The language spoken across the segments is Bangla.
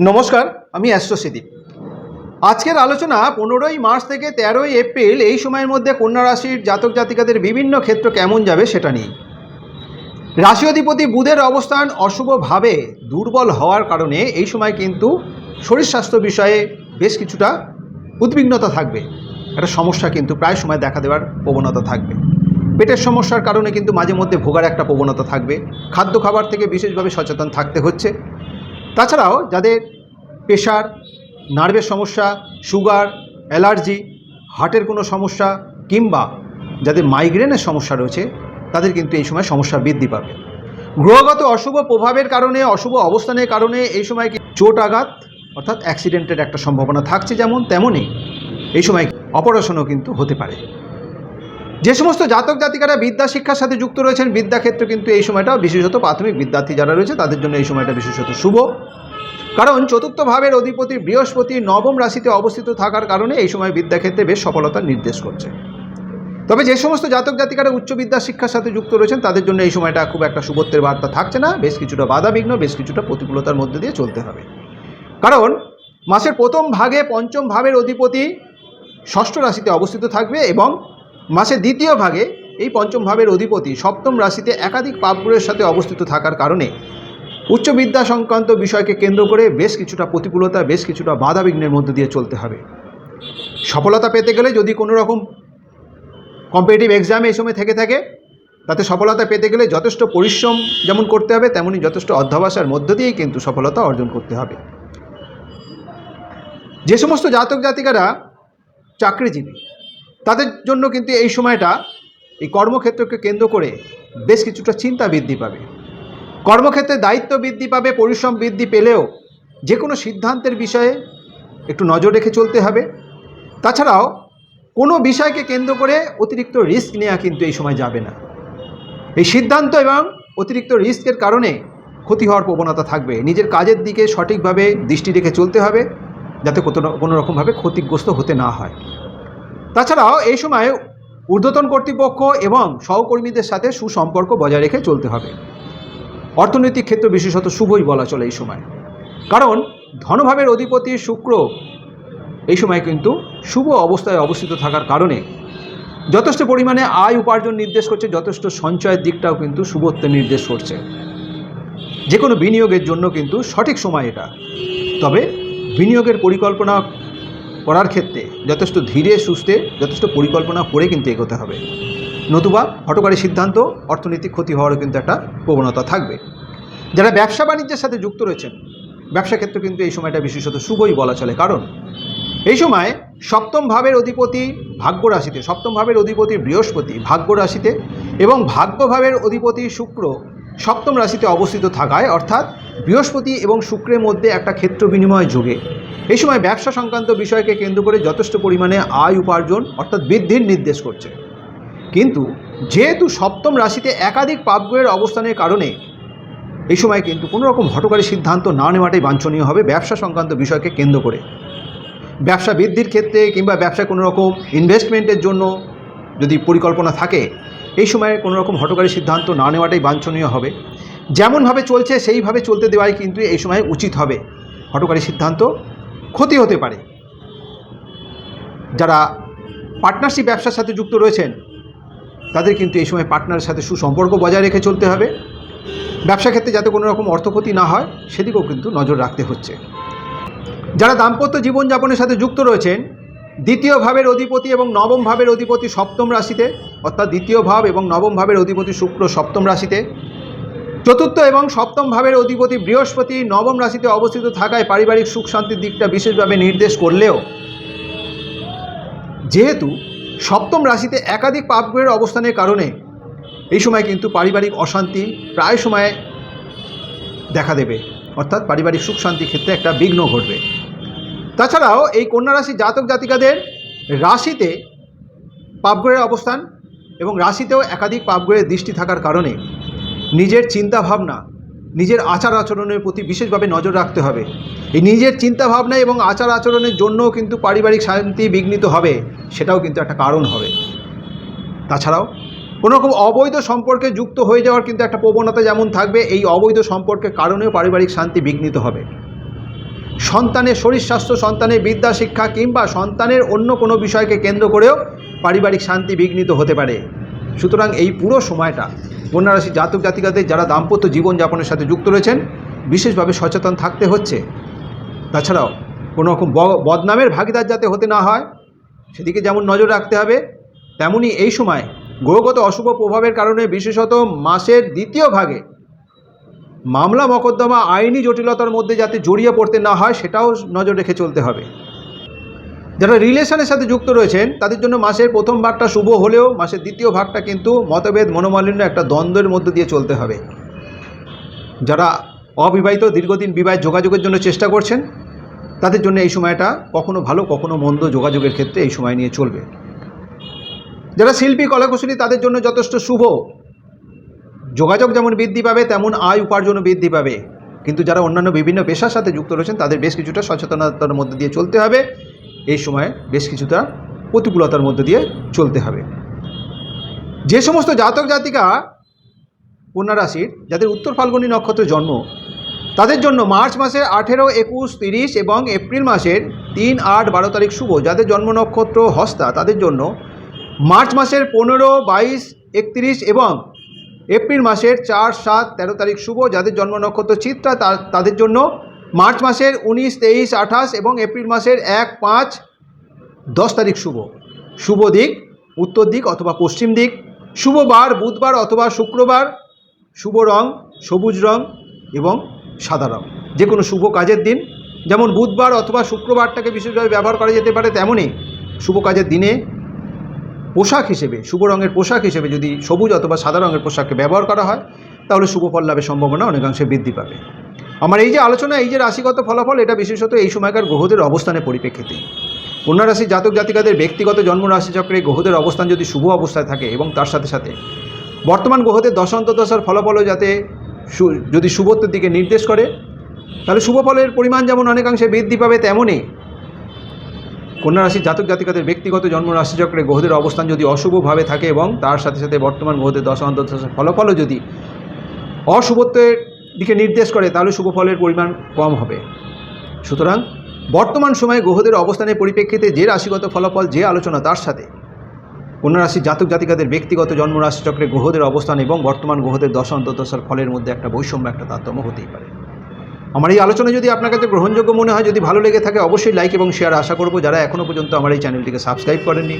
নমস্কার, আমি অ্যাস্ট্রোসিদীপ। আজকের আলোচনা পনেরোই মার্চ থেকে তেরোই এপ্রিল, এই সময়ের মধ্যে কন্যা রাশির জাতক জাতিকাদের বিভিন্ন ক্ষেত্র কেমন যাবে সেটা নিয়ে। রাশি অধিপতি বুধের অবস্থান অশুভভাবে দুর্বল হওয়ার কারণে এই সময় কিন্তু শরীর স্বাস্থ্য বিষয়ে বেশ কিছুটা উদ্বিগ্নতা থাকবে। একটা সমস্যা কিন্তু প্রায় সময় দেখা দেওয়ার প্রবণতা থাকবে। পেটের সমস্যার কারণে কিন্তু মাঝে মধ্যে ভোগার একটা প্রবণতা থাকবে। খাদ্য খাবার থেকে বিশেষভাবে সচেতন থাকতে হচ্ছে। তাছাড়াও যাদের প্রেশার, নার্ভের সমস্যা, সুগার, অ্যালার্জি, হার্টের কোনো সমস্যা কিংবা যাদের মাইগ্রেনের সমস্যা রয়েছে, তাদের কিন্তু এই সময় সমস্যা বৃদ্ধি পাবে। গ্রহগত অশুভ প্রভাবের কারণে, অশুভ অবস্থানের কারণে এই সময় কি চোট আঘাত, অর্থাৎ অ্যাক্সিডেন্টের একটা সম্ভাবনা থাকছে যেমন তেমনই এই সময় অপারেশনও কিন্তু হতে পারে। যে সমস্ত জাতক জাতিকারা বিদ্যা শিক্ষার সাথে যুক্ত রয়েছেন, বিদ্যাক্ষেত্রে কিন্তু এই সময়টা বিশেষত প্রাথমিক বিদ্যার্থী যারা রয়েছে, তাদের জন্য এই সময়টা বিশেষত শুভ। কারণ চতুর্থ ভাবের অধিপতি বৃহস্পতি নবম রাশিতে অবস্থিত থাকার কারণে এই সময় বিদ্যাক্ষেত্রে বেশ সফলতার নির্দেশ করছে। তবে যে সমস্ত জাতক জাতিকারা উচ্চ বিদ্যা শিক্ষার সাথে যুক্ত রয়েছেন, তাদের জন্য এই সময়টা খুব একটা শুভত্বের বার্তা থাকছে না। বেশ কিছুটা বাধাবিঘ্ন, বেশ কিছুটা প্রতিকূলতার মধ্যে দিয়ে চলতে হবে। কারণ মাসের প্রথম ভাগে পঞ্চম ভাবের অধিপতি ষষ্ঠ রাশিতে অবস্থিত থাকবে এবং মাসের দ্বিতীয় ভাগে এই পঞ্চম ভাবের অধিপতি সপ্তম রাশিতে একাধিক পাপগ্রহের সাথে অবস্থিত থাকার কারণে উচ্চ বিদ্যা সংক্রান্ত বিষয়কে কেন্দ্র করে বেশ কিছুটা প্রতিকূলতা, বেশ কিছুটা বাধাবিঘ্নের মধ্যে দিয়ে চলতে হবে। সফলতা পেতে গেলে যদি কোনো রকম কম্পিটিটিভ এক্সামে এই সময় থেকে থাকে, তাতে সফলতা পেতে গেলে যথেষ্ট পরিশ্রম যেমন করতে হবে তেমনই যথেষ্ট অধ্যবসার মধ্য দিয়েই কিন্তু সফলতা অর্জন করতে হবে। যে সমস্ত জাতক জাতিকারা চাকরিজীবী তাদের জন্য কিন্তু এই সময়টা এই কর্মক্ষেত্রকে কেন্দ্র করে বেশ কিছুটা চিন্তা বৃদ্ধি পাবে। কর্মক্ষেত্রে দায়িত্ব বৃদ্ধি পাবে, পরিশ্রম বৃদ্ধি পেলেও যে কোনো সিদ্ধান্তের বিষয়ে একটু নজর রেখে চলতে হবে। তাছাড়াও কোনো বিষয়কে কেন্দ্র করে অতিরিক্ত রিস্ক নেওয়া কিন্তু এই সময় যাবে না। এই সিদ্ধান্ত এবং অতিরিক্ত রিস্কের কারণে ক্ষতি হওয়ার প্রবণতা থাকবে। নিজের কাজের দিকে সঠিকভাবে দৃষ্টি রেখে চলতে হবে, যাতে কোনো- কোনো রকমভাবে ক্ষতিগ্রস্ত হতে না হয়। তাছাড়াও এই সময় ঊর্ধ্বতন কর্তৃপক্ষ এবং সহকর্মীদের সাথে সুসম্পর্ক বজায় রেখে চলতে হবে। অর্থনৈতিক ক্ষেত্র বিশেষত শুভই বলা চলে এই সময়। কারণ ধনভাবের অধিপতি শুক্র এই সময় কিন্তু শুভ অবস্থায় অবস্থিত থাকার কারণে যথেষ্ট পরিমাণে আয় উপার্জন নির্দেশ করছে, যথেষ্ট সঞ্চয়ের দিকটাও কিন্তু শুভত্ব নির্দেশ করছে। যে কোনো বিনিয়োগের জন্য কিন্তু সঠিক সময় এটা। তবে বিনিয়োগের পরিকল্পনা করার ক্ষেত্রে যথেষ্ট ধীরে, সুস্থে, যথেষ্ট পরিকল্পনা করে কিন্তু এগোতে হবে। নতুবা হটকারী সিদ্ধান্ত, অর্থনৈতিক ক্ষতি হওয়ারও কিন্তু একটা প্রবণতা থাকবে। যারা ব্যবসা বাণিজ্যের সাথে যুক্ত রয়েছেন, ব্যবসা ক্ষেত্রে কিন্তু এই সময়টা বিশেষত শুভই বলা চলে। কারণ এই সময় সপ্তম ভাবের অধিপতি ভাগ্য রাশিতে সপ্তম ভাবের অধিপতি বৃহস্পতি ভাগ্য রাশিতে এবং ভাগ্যভাবের অধিপতি শুক্র সপ্তম রাশিতে অবস্থিত থাকায়, অর্থাৎ বৃহস্পতি এবং শুক্রের মধ্যে একটা ক্ষেত্র বিনিময় যোগে এই সময় ব্যবসা সংক্রান্ত বিষয়কে কেন্দ্র করে যথেষ্ট পরিমাণে আয় উপার্জন, অর্থাৎ বৃদ্ধির নির্দেশ করছে। কিন্তু যেহেতু সপ্তম রাশিতে একাধিক পাপগ্রহের অবস্থানের কারণে এই সময় কিন্তু কোনো রকম হটকারী সিদ্ধান্ত না নেওয়াটাই বাঞ্ছনীয় হবে ব্যবসা সংক্রান্ত বিষয়কে কেন্দ্র করে। ব্যবসা বৃদ্ধির ক্ষেত্রে কিংবা ব্যবসায় কোনো রকম ইনভেস্টমেন্টের জন্য যদি পরিকল্পনা থাকে, এই সময় কোনো রকম হটকারী সিদ্ধান্ত না নেওয়াটাই বাঞ্ছনীয় হবে। যেমনভাবে চলছে, সেইভাবে চলতে দেওয়াই কিন্তু এই সময় উচিত হবে। হটকারী সিদ্ধান্ত ক্ষতি হতে পারে। যারা পার্টনারশিপ ব্যবসার সাথে যুক্ত রয়েছেন, তাদের কিন্তু এই সময় পার্টনারের সাথে সুসম্পর্ক বজায় রেখে চলতে হবে। ব্যবসা ক্ষেত্রে যাতে কোনো রকম অর্থক্ষতি না হয়, সেদিকেও কিন্তু নজর রাখতে হচ্ছে। যারা দাম্পত্য জীবনযাপনের সাথে যুক্ত রয়েছেন, দ্বিতীয় ভাবের অধিপতি এবং নবম ভাবের অধিপতি সপ্তম রাশিতে, অর্থাৎ দ্বিতীয় ভাব এবং নবম ভাবের অধিপতি শুক্র সপ্তম রাশিতে চতুর্থ এবং সপ্তম ভাবের অধিপতি বৃহস্পতি নবম রাশিতে অবস্থিত থাকায় পারিবারিক সুখ শান্তির দিকটা বিশেষভাবে নির্দেশ করলেও, যেহেতু সপ্তম রাশিতে একাধিক পাপগ্রহের অবস্থানের কারণে এই সময় কিন্তু পারিবারিক অশান্তি প্রায় সময় দেখা দেবে। অর্থাৎ পারিবারিক সুখ শান্তির ক্ষেত্রে একটা বিঘ্ন ঘটবে। তাছাড়াও এই কন্যা রাশি জাতক জাতিকাদের রাশিতে পাপগ্রহের অবস্থান এবং রাশিতেও একাধিক পাপগ্রহের দৃষ্টি থাকার কারণে নিজের চিন্তা ভাবনা নিজের আচার আচরণের প্রতি বিশেষভাবে নজর রাখতে হবে। এই নিজের চিন্তা ভাবনা এবং আচার আচরণের জন্যও কিন্তু পারিবারিক শান্তি বিঘ্নিত হবে, সেটাও কিন্তু একটা কারণ হবে। তাছাড়াও কোনো রকম অবৈধ সম্পর্কে যুক্ত হয়ে যাওয়ার কিন্তু একটা প্রবণতা যেমন থাকবে, এই অবৈধ সম্পর্কের কারণেও পারিবারিক শান্তি বিঘ্নিত হবে। সন্তানের শরীর স্বাস্থ্য, সন্তানের বিদ্যা, শিক্ষা কিংবা সন্তানের অন্য কোনো বিষয়কে কেন্দ্র করেও পারিবারিক শান্তি বিঘ্নিত হতে পারে। সুতরাং এই পুরো সময়টা কন্যা রাশি জাতক জাতিকাদের যারা দাম্পত্য জীবনযাপনের সাথে যুক্ত রয়েছেন, বিশেষভাবে সচেতন থাকতে হচ্ছে। তাছাড়াও কোনো রকম বদনামের ভাগিদার যাতে হতে না হয়, সেদিকে যেমন নজর রাখতে হবে, তেমনি এই সময় গ্রহগত অশুভ প্রভাবের কারণে বিশেষত মাসের দ্বিতীয় ভাগে মামলা মকদ্দমা আইনি জটিলতার মধ্যে যাতে জড়িয়ে পড়তে না হয়, সেটাও নজর রেখে চলতে হবে। যারা রিলেশনের সাথে যুক্ত রয়েছেন, তাদের জন্য মাসের প্রথম ভাগটা শুভ হলেও মাসের দ্বিতীয় ভাগটা কিন্তু মতভেদ, মনোমালিন্য একটা দ্বন্দ্বের মধ্য দিয়ে চলতে হবে। যারা অবিবাহিত দীর্ঘদিন বিবাহ যোগাযোগের জন্য চেষ্টা করছেন, তাদের জন্য এই সময়টা কখনো ভালো, কখনো মন্দ যোগাযোগের ক্ষেত্রে এই সময় নিয়ে চলবে। যারা শিল্পী, কলাকুশলী, তাদের জন্য যথেষ্ট শুভ। যোগাযোগ যেমন বৃদ্ধি পাবে, তেমন আয় উপার্জনও বৃদ্ধি পাবে। কিন্তু যারা অন্যান্য বিভিন্ন পেশার সাথে যুক্ত রয়েছেন, তাদের বেশ কিছুটা সচেতনতার মধ্যে দিয়ে চলতে হবে। এই সময়ে বেশ কিছুটা প্রতিকূলতার মধ্যে দিয়ে চলতে হবে। যে সমস্ত জাতক জাতিকা কন্যা রাশির যাদের উত্তর ফাল্গুনী নক্ষত্রে জন্ম, তাদের জন্য মার্চ মাসের আঠেরো, একুশ, তিরিশ এবং এপ্রিল মাসের তিন, আট, বারো তারিখ শুভ, যাদের জন্ম নক্ষত্র হস্তা, তাদের জন্য মার্চ মাসের পনেরো, বাইশ, একত্রিশ এবং এপ্রিল মাসের চার, সাত, তেরো তারিখ শুভ, যাদের জন্ম নক্ষত্র চিত্রা তাদের জন্য মার্চ মাসের উনিশ, তেইশ, আঠাশ এবং এপ্রিল মাসের এক, পাঁচ, দশ তারিখ শুভ। শুভ দিক, উত্তর দিক অথবা পশ্চিম দিক। শুভ বার, বুধবার অথবা শুক্রবার। শুভ রং, সবুজ রং এবং সাদা রং। যে কোনো শুভ কাজের দিন। যেমন বুধবার অথবা শুক্রবারটাকে বিশেষভাবে ব্যবহার করা যেতে পারে তেমনই শুভ কাজের দিনে পোশাক হিসেবে, শুভ রঙের পোশাক হিসেবে যদি সবুজ অথবা সাদা রঙের পোশাককে ব্যবহার করা হয়, তাহলে শুভ ফল লাভের সম্ভাবনা অনেকাংশে বৃদ্ধি পাবে। আমার এই যে আলোচনা, এই যে রাশিগত ফলাফল, এটা বিশেষত এই সময়কার গ্রহদের অবস্থানের পরিপ্রেক্ষিতে। কন্যা রাশি জাতক জাতিকাদের ব্যক্তিগত জন্ম রাশিচক্রে গ্রহদের অবস্থান যদি শুভ অবস্থায় থাকে এবং তার সাথে সাথে বর্তমান গ্রহদের দশান্ত দশার ফলাফলও যাতে যদি শুভত্বের দিকে নির্দেশ করে, তাহলে শুভ ফলের পরিমাণ যেমন অনেকাংশে বৃদ্ধি পাবে তেমনই কন্যা রাশির জাতক জাতিকাদের ব্যক্তিগত জন্ম রাশিচক্রে গ্রহদের অবস্থান যদি অশুভভাবে থাকে এবং তার সাথে সাথে বর্তমান গ্রহদের দশান্ত দশার ফলাফলও যদি অশুভত্বের দিকে নির্দেশ করে, তাহলে শুভ ফলের পরিমাণ কম হবে। সুতরাং বর্তমান সময়ে গ্রহদের অবস্থানের পরিপ্রেক্ষিতে যে রাশিগত ফলাফল, যে আলোচনা, তার সাথে কন্যা রাশির জাতক জাতিকাদের ব্যক্তিগত জন্ম রাশিচক্রে গ্রহদের অবস্থান এবং বর্তমান গ্রহদের দশা অন্তর্দশার ফলের মধ্যে একটা বৈষম্য, একটা তারতম্য হতেই পারে। আমার এই আলোচনা যদি আপনার কাছে গ্রহণযোগ্য মনে হয়, যদি ভালো লেগে থাকে, অবশ্যই লাইক এবং শেয়ার আশা করব। যারা এখনও পর্যন্ত আমার এই চ্যানেলটিকে সাবস্ক্রাইব করেননি,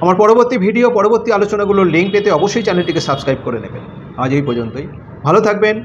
আমার পরবর্তী ভিডিও পরবর্তী আলোচনাগুলোর লিঙ্ক পেতে অবশ্যই চ্যানেলটিকে সাবস্ক্রাইব করে নেবেন। আজ এই পর্যন্তই। ভালো থাকবেন।